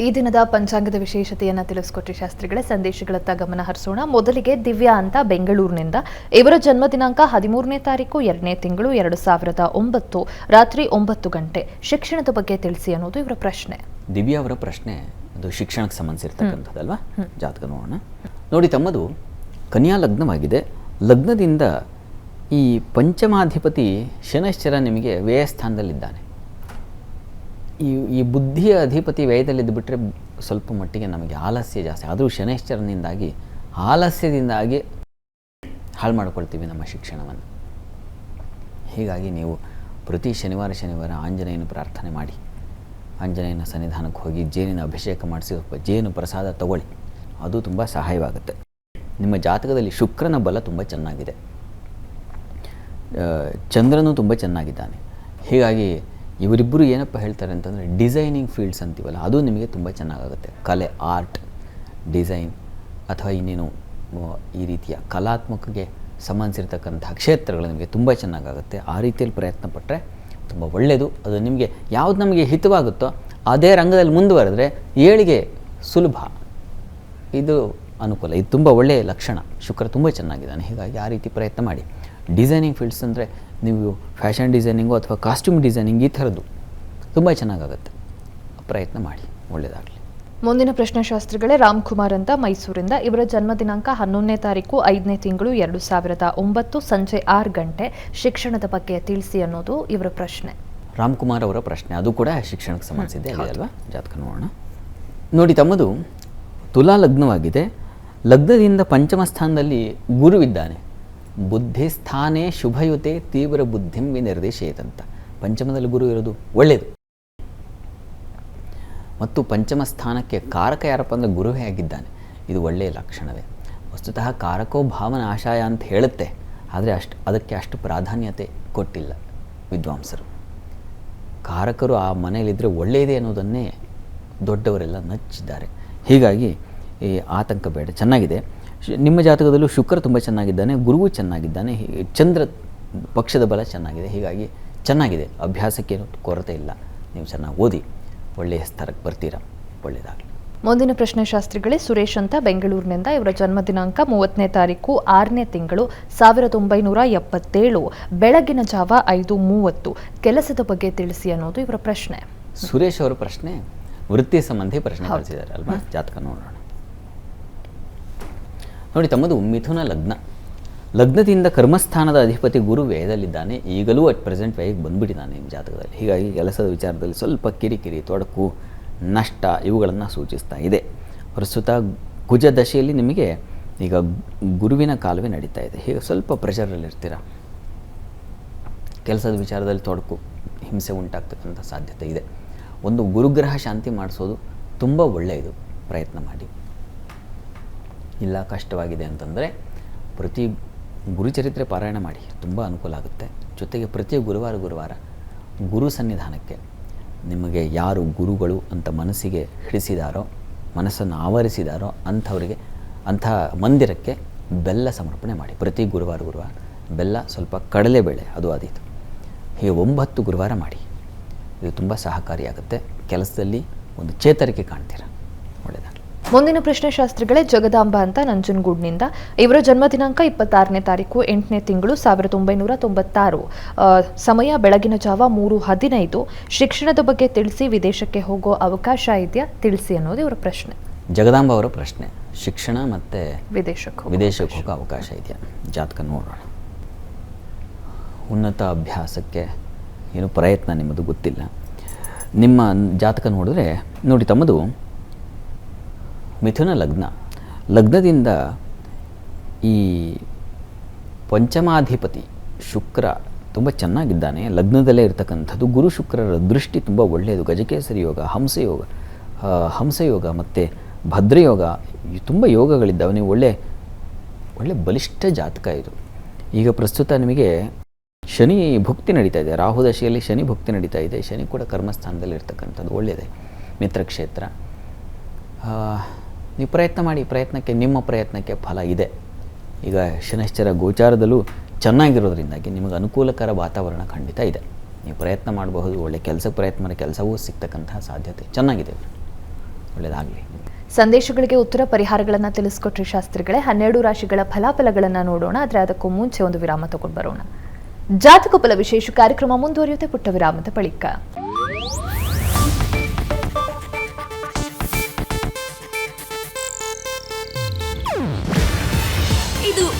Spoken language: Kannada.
ಈ ದಿನದ ಪಂಚಾಂಗದ ವಿಶೇಷತೆಯನ್ನ ತಿಳಿಸ್ಕೊಟ್ರಿ ಶಾಸ್ತ್ರಿಗಳ. ಸಂದೇಶಗಳತ್ತ ಗಮನ ಹರಿಸೋಣ. ಮೊದಲಿಗೆ ದಿವ್ಯಾ ಅಂತ ಬೆಂಗಳೂರಿನಿಂದ. ಇವರ ಜನ್ಮ ದಿನಾಂಕ ಹದಿಮೂರನೇ ತಾರೀಕು ಎರಡನೇ ತಿಂಗಳು ಎರಡು ಸಾವಿರದ ಒಂಬತ್ತು. ರಾತ್ರಿ ಒಂಬತ್ತು ಗಂಟೆ. ಶಿಕ್ಷಣದ ಬಗ್ಗೆ ತಿಳಿಸಿ ಅನ್ನೋದು ಇವರ ಪ್ರಶ್ನೆ. ದಿವ್ಯಾ ಅವರ ಪ್ರಶ್ನೆ ಅದು ಶಿಕ್ಷಣಕ್ಕೆ ಸಂಬಂಧಿಸಿರ್ತಕ್ಕಂಥದ್ದಲ್ವಾ? ಜಾತಕ ನೋಡೋಣ. ನೋಡಿ ತಮ್ಮದು ಕನ್ಯಾ ಲಗ್ನವಾಗಿದೆ. ಲಗ್ನದಿಂದ ಈ ಪಂಚಮಾಧಿಪತಿ ಶನಶ್ಚರ ನಿಮಗೆ ವ್ಯಯಸ್ಥಾನದಲ್ಲಿದ್ದಾನೆ. ಈ ಈ ಬುದ್ಧಿಯ ಅಧಿಪತಿ ವ್ಯಯದಲ್ಲಿದ್ದು ಬಿಟ್ಟರೆ ಸ್ವಲ್ಪ ಮಟ್ಟಿಗೆ ನಮಗೆ ಆಲಸ್ಯ ಜಾಸ್ತಿ. ಆದರೂ ಶನೈಶ್ಚರನಿಂದಾಗಿ ಆಲಸ್ಯದಿಂದಾಗಿ ಹಾಳು ಮಾಡ್ಕೊಳ್ತೀವಿ ನಮ್ಮ ಶಿಕ್ಷಣವನ್ನು. ಹೀಗಾಗಿ ನೀವು ಪ್ರತಿ ಶನಿವಾರ ಶನಿವಾರ ಆಂಜನೇಯನ ಪ್ರಾರ್ಥನೆ ಮಾಡಿ. ಆಂಜನೇಯನ ಸನ್ನಿಧಾನಕ್ಕೆ ಹೋಗಿ ಜೇನಿನ ಅಭಿಷೇಕ ಮಾಡಿಸಿ, ಸ್ವಲ್ಪ ಜೇನು ಪ್ರಸಾದ ತಗೊಳ್ಳಿ. ಅದು ತುಂಬ ಸಹಾಯವಾಗುತ್ತೆ. ನಿಮ್ಮ ಜಾತಕದಲ್ಲಿ ಶುಕ್ರನ ಬಲ ತುಂಬ ಚೆನ್ನಾಗಿದೆ. ಚಂದ್ರನು ತುಂಬ ಚೆನ್ನಾಗಿದ್ದಾನೆ. ಹೀಗಾಗಿ ಇವರಿಬ್ಬರು ಏನಪ್ಪ ಹೇಳ್ತಾರೆ ಅಂತಂದರೆ ಡಿಸೈನಿಂಗ್ ಫೀಲ್ಡ್ಸ್ ಅಂತೀವಲ್ಲ, ಅದು ನಿಮಗೆ ತುಂಬ ಚೆನ್ನಾಗಾಗುತ್ತೆ. ಕಲೆ, ಆರ್ಟ್, ಡಿಸೈನ್ ಅಥವಾ ಇನ್ನೇನು ಈ ರೀತಿಯ ಕಲಾತ್ಮಕಗೆ ಸಂಬಂಧಿಸಿರ್ತಕ್ಕಂಥ ಕ್ಷೇತ್ರಗಳು ನಿಮಗೆ ತುಂಬ ಚೆನ್ನಾಗಾಗುತ್ತೆ. ಆ ರೀತಿಯಲ್ಲಿ ಪ್ರಯತ್ನ ಪಟ್ಟರೆ ತುಂಬ ಒಳ್ಳೆಯದು. ಅದು ನಿಮಗೆ ಯಾವುದು ನಮಗೆ ಹಿತವಾಗುತ್ತೋ ಅದೇ ರಂಗದಲ್ಲಿ ಮುಂದುವರೆದ್ರೆ ಏಳಿಗೆ ಸುಲಭ. ಇದು ಅನುಕೂಲ. ಇದು ತುಂಬ ಒಳ್ಳೆಯ ಲಕ್ಷಣ. ಶುಕ್ರ ತುಂಬ ಚೆನ್ನಾಗಿದ್ದಾನೆ. ಹೀಗಾಗಿ ಆ ರೀತಿ ಪ್ರಯತ್ನ ಮಾಡಿ. ಡಿಸೈನಿಂಗ್ ಫೀಲ್ಡ್ಸ್ ಅಂದರೆ ನೀವು ಫ್ಯಾಷನ್ ಡಿಸೈನಿಂಗು ಅಥವಾ ಕಾಸ್ಟ್ಯೂಮ್ ಡಿಸೈನಿಂಗ್ ಈ ಥರದ್ದು ತುಂಬ ಚೆನ್ನಾಗಾಗುತ್ತೆ. ಪ್ರಯತ್ನ ಮಾಡಿ ಒಳ್ಳೆಯದಾಗಲಿ ಮುಂದಿನ ಪ್ರಶ್ನೆ ಶಾಸ್ತ್ರಿಗಳೇ ರಾಮ್ಕುಮಾರ್ ಅಂತ ಮೈಸೂರಿಂದ. ಇವರ ಜನ್ಮ ದಿನಾಂಕ ಹನ್ನೊಂದನೇ ತಾರೀಕು ಐದನೇ ತಿಂಗಳು ಎರಡು ಸಾವಿರದ ಒಂಬತ್ತು ಸಂಜೆ ಆರು ಗಂಟೆ. ಶಿಕ್ಷಣದ ಬಗ್ಗೆ ತಿಳಿಸಿ ಅನ್ನೋದು ಇವರ ಪ್ರಶ್ನೆ. ರಾಮ್ಕುಮಾರ್ ಅವರ ಪ್ರಶ್ನೆ. ಅದು ಕೂಡ ಶಿಕ್ಷಣಕ್ಕೆ ಸಂಬಂಧಿಸಿದೆ ಅಲ್ವಾ? ಜಾತಕ ನೋಡೋಣ. ನೋಡಿ ತಮ್ಮದು ತುಲಾ ಲಗ್ನವಾಗಿದೆ ಲಗ್ನದಿಂದ ಪಂಚಮ ಸ್ಥಾನದಲ್ಲಿ ಗುರುವಿದ್ದಾನೆ. ಬುದ್ಧಿಸ್ಥಾನೇ ಶುಭಯುತೆ ತೀವ್ರ ಬುದ್ಧಿಂ ವಿನಿರ್ದೇಶೇತಂತ ಪಂಚಮದಲ್ಲಿ ಗುರು ಇರೋದು ಒಳ್ಳೆಯದು ಮತ್ತು ಪಂಚಮ ಸ್ಥಾನಕ್ಕೆ ಕಾರಕ ಯಾರಪ್ಪ ಅಂದರೆ ಗುರುವೇ ಆಗಿದ್ದಾನೆ. ಇದು ಒಳ್ಳೆಯ ಲಕ್ಷಣವೇ. ವಸ್ತುತಃ ಕಾರಕೋ ಭಾವನ ಆಶಾಯ ಅಂತ ಹೇಳುತ್ತೆ. ಆದರೆ ಅಷ್ಟು ಅದಕ್ಕೆ ಅಷ್ಟು ಪ್ರಾಧಾನ್ಯತೆ ಕೊಟ್ಟಿಲ್ಲ ವಿದ್ವಾಂಸರು. ಕಾರಕರು ಆ ಮನೆಯಲ್ಲಿದ್ದರೆ ಒಳ್ಳೆಯದೇ ಅನ್ನೋದನ್ನೇ ದೊಡ್ಡವರೆಲ್ಲ ನಚ್ಚಿದ್ದಾರೆ. ಹೀಗಾಗಿ ಈ ಆತಂಕ ಬೇಡ. ಚೆನ್ನಾಗಿದೆ. ನಿಮ್ಮ ಜಾತಕದಲ್ಲೂ ಶುಕ್ರ ತುಂಬ ಚೆನ್ನಾಗಿದ್ದಾನೆ ಗುರುವು ಚೆನ್ನಾಗಿದ್ದಾನೆ ಚಂದ್ರ ಪಕ್ಷದ ಬಲ ಚೆನ್ನಾಗಿದೆ ಹೀಗಾಗಿ ಚೆನ್ನಾಗಿದೆ ಅಭ್ಯಾಸಕ್ಕೇನು ಕೊರತೆ ಇಲ್ಲ ನೀವು ಚೆನ್ನಾಗಿ ಓದಿ ಒಳ್ಳೆಯ ಸ್ಥಳಕ್ಕೆ ಬರ್ತೀರಾ ಒಳ್ಳೆಯದಾಗಲಿ. ಮುಂದಿನ ಪ್ರಶ್ನೆ ಶಾಸ್ತ್ರಿಗಳೇ ಸುರೇಶ್ ಅಂತ ಬೆಂಗಳೂರಿನಿಂದ ಇವರ ಜನ್ಮ ದಿನಾಂಕ ಮೂವತ್ತನೇ ತಾರೀಕು ಆರನೇ ತಿಂಗಳು ಸಾವಿರದ ಒಂಬೈನೂರ ಎಪ್ಪತ್ತೇಳು ಬೆಳಗಿನ ಜಾವ ಐದು ಮೂವತ್ತು. ಕೆಲಸದ ಬಗ್ಗೆ ತಿಳಿಸಿ ಅನ್ನೋದು ಇವರ ಪ್ರಶ್ನೆ. ಸುರೇಶ್ ಅವರ ಪ್ರಶ್ನೆ ವೃತ್ತಿ ಸಂಬಂಧಿ ಪ್ರಶ್ನೆ ಕಳಿಸಿದ್ದಾರೆ ಅಲ್ವಾ? ಜಾತಕ ನೋಡೋಣ. ನೋಡಿ, ತಮ್ಮದು ಮಿಥುನ ಲಗ್ನ. ಲಗ್ನದಿಂದ ಕರ್ಮಸ್ಥಾನದ ಅಧಿಪತಿ ಗುರು ವ್ಯಯದಲ್ಲಿದ್ದಾನೆ. ಈಗಲೂ ಅಟ್ ಪ್ರೆಸೆಂಟ್ ವ್ಯಯಕ್ಕೆ ಬಂದುಬಿಟ್ಟಿದ್ದಾನೆ ನಿಮ್ಮ ಜಾತಕದಲ್ಲಿ. ಹೀಗಾಗಿ ಕೆಲಸದ ವಿಚಾರದಲ್ಲಿ ಸ್ವಲ್ಪ ಕಿರಿಕಿರಿ, ತೊಡಕು, ನಷ್ಟ ಇವುಗಳನ್ನು ಸೂಚಿಸ್ತಾ ಇದೆ. ಪ್ರಸ್ತುತ ಕುಜ ದಶೆಯಲ್ಲಿ ನಿಮಗೆ ಈಗ ಗುರುವಿನ ಕಾಲುವೆ ನಡೀತಾ ಇದೆ. ಹೀಗೆ ಸ್ವಲ್ಪ ಪ್ರೆಷರಲ್ಲಿರ್ತೀರ ಕೆಲಸದ ವಿಚಾರದಲ್ಲಿ ತೊಡಕು, ಹಿಂಸೆ ಉಂಟಾಗ್ತಕ್ಕಂಥ ಸಾಧ್ಯತೆ ಇದೆ. ಒಂದು ಗುರುಗ್ರಹ ಶಾಂತಿ ಮಾಡಿಸೋದು ತುಂಬ ಒಳ್ಳೆಯದು. ಪ್ರಯತ್ನ ಮಾಡಿ. ಇಲ್ಲ, ಕಷ್ಟವಾಗಿದೆ ಅಂತಂದರೆ ಪ್ರತಿ ಗುರುಚರಿತ್ರೆ ಪಾರಾಯಣ ಮಾಡಿ, ತುಂಬ ಅನುಕೂಲ ಆಗುತ್ತೆ. ಜೊತೆಗೆ ಪ್ರತಿ ಗುರುವಾರ ಗುರುವಾರ ಗುರು ಸನ್ನಿಧಾನಕ್ಕೆ ನಿಮಗೆ ಯಾರು ಗುರುಗಳು ಅಂತ ಮನಸ್ಸಿಗೆ ಹಿಡಿಸಿದಾರೋ, ಮನಸ್ಸನ್ನು ಆವರಿಸಿದಾರೋ ಅಂಥವರಿಗೆ, ಅಂಥ ಮಂದಿರಕ್ಕೆ ಬೆಲ್ಲ ಸಮರ್ಪಣೆ ಮಾಡಿ. ಪ್ರತಿ ಗುರುವಾರ ಗುರುವಾರ ಬೆಲ್ಲ ಸ್ವಲ್ಪ ಕಡಲೆಬೇಳೆ ಅದು ಆದೀತು. ಹೀಗೆ ಒಂಬತ್ತು ಗುರುವಾರ ಮಾಡಿ. ಇದು ತುಂಬ ಸಹಕಾರಿಯಾಗುತ್ತೆ. ಕೆಲಸದಲ್ಲಿ ಒಂದು ಚೇತರಿಕೆ ಕಾಣ್ತೀರ? ಒಳ್ಳೆಯದಾಗಲಿ ಮುಂದಿನ ಪ್ರಶ್ನೆ ಶಾಸ್ತ್ರಿಗಳೇ ಜಗದಾಂಬ ಅಂತ ನಂಜನಗೂಡ್ನಿಂದ. ಇವರ ಜನ್ಮ ದಿನಾಂಕ ಇಪ್ಪತ್ತಾರನೇ ತಾರೀಕು ಎಂಟನೇ ತಿಂಗಳು ಸಾವಿರದ ಒಂಬೈನೂರ ತೊಂಬತ್ತಾರು. ಸಮಯ ಬೆಳಗಿನ ಜಾವ ಮೂರು ಹದಿನೈದು. ಶಿಕ್ಷಣದ ಬಗ್ಗೆ ತಿಳಿಸಿ ವಿದೇಶಕ್ಕೆ ಹೋಗೋ ಅವಕಾಶ ಇದೆಯಾ? ತಿಳಿಸಿ ಅನ್ನೋದು ಇವರ ಪ್ರಶ್ನೆ. ಜಗದಾಂಬ ಅವರ ಪ್ರಶ್ನೆ. ಶಿಕ್ಷಣ ಮತ್ತೆ ವಿದೇಶಕ್ಕೆ ವಿದೇಶಕ್ಕೆ ಹೋಗೋ ಅವಕಾಶ ಇದೆಯಾ? ಜಾತಕ ನೋಡೋಣ. ಉನ್ನತ ಅಭ್ಯಾಸಕ್ಕೆ ಏನು ಪ್ರಯತ್ನ ನಿಮ್ಮದು ಗೊತ್ತಿಲ್ಲ. ನಿಮ್ಮ ಜಾತಕ ನೋಡಿದ್ರೆ ನೋಡಿ ತಮ್ಮದು ಮಿಥುನ ಲಗ್ನ. ಲಗ್ನದಿಂದ ಈ ಪಂಚಮಾಧಿಪತಿ ಶುಕ್ರ ತುಂಬ ಚೆನ್ನಾಗಿದ್ದಾನೆ. ಲಗ್ನದಲ್ಲೇ ಇರತಕ್ಕಂಥದ್ದು ಗುರು ಶುಕ್ರರ ದೃಷ್ಟಿ ತುಂಬ ಒಳ್ಳೆಯದು. ಗಜಕೇಸರಿ ಯೋಗ ಹಂಸಯೋಗ ಹಂಸಯೋಗ ಮತ್ತು ಭದ್ರಯೋಗ ತುಂಬ ಯೋಗಗಳಿದ್ದಾವೆ. ನೀವು ಒಳ್ಳೆ ಒಳ್ಳೆ ಬಲಿಷ್ಠ ಜಾತಕ ಇದು. ಈಗ ಪ್ರಸ್ತುತ ನಿಮಗೆ ಶನಿ ಭುಕ್ತಿ ನಡೀತಾ ಇದೆ. ರಾಹು ದಶೆಯಲ್ಲಿ ಶನಿ ಭುಕ್ತಿ ನಡೀತಾ ಇದೆ. ಶನಿ ಕೂಡ ಕರ್ಮಸ್ಥಾನದಲ್ಲಿ ಇರ್ತಕ್ಕಂಥದ್ದು ಒಳ್ಳೆಯದೇ. ಮಿತ್ರಕ್ಷೇತ್ರ. ನೀವು ಪ್ರಯತ್ನ ಮಾಡಿ, ಪ್ರಯತ್ನಕ್ಕೆ, ನಿಮ್ಮ ಪ್ರಯತ್ನಕ್ಕೆ ಫಲ ಇದೆ. ಈಗ ಶನಿಶ್ಚರ ಗೋಚಾರದಲ್ಲೂ ಚೆನ್ನಾಗಿರೋದ್ರಿಂದಾಗಿ ನಿಮಗೆ ಅನುಕೂಲಕರ ವಾತಾವರಣ ಖಂಡಿತ ಇದೆ. ನೀವು ಪ್ರಯತ್ನ ಮಾಡಬಹುದು, ಒಳ್ಳೆ ಪ್ರಯತ್ನ ಮಾಡಿ, ಕೆಲಸವೂ ಸಿಗ್ತಕ್ಕಂತಹ ಸಾಧ್ಯತೆ ಚೆನ್ನಾಗಿದೆ. ಒಳ್ಳೆಯದಾಗಲಿ ಸಂದೇಶಗಳಿಗೆ ಉತ್ತರ ಪರಿಹಾರಗಳನ್ನು ತಿಳಿಸ್ಕೊಟ್ರಿ ಶಾಸ್ತ್ರಿಗಳೇ. ಹನ್ನೆರಡು ರಾಶಿಗಳ ಫಲಾಫಲಗಳನ್ನು ನೋಡೋಣ, ಆದರೆ ಅದಕ್ಕೂ ಮುಂಚೆ ಒಂದು ವಿರಾಮ ತಗೊಂಡು ಬರೋಣ. ಜಾತಕ ಫಲ ವಿಶೇಷ ಕಾರ್ಯಕ್ರಮ ಮುಂದುವರಿಯುತ್ತೆ ಪುಟ್ಟ ವಿರಾಮದ ಬಳಿಕ.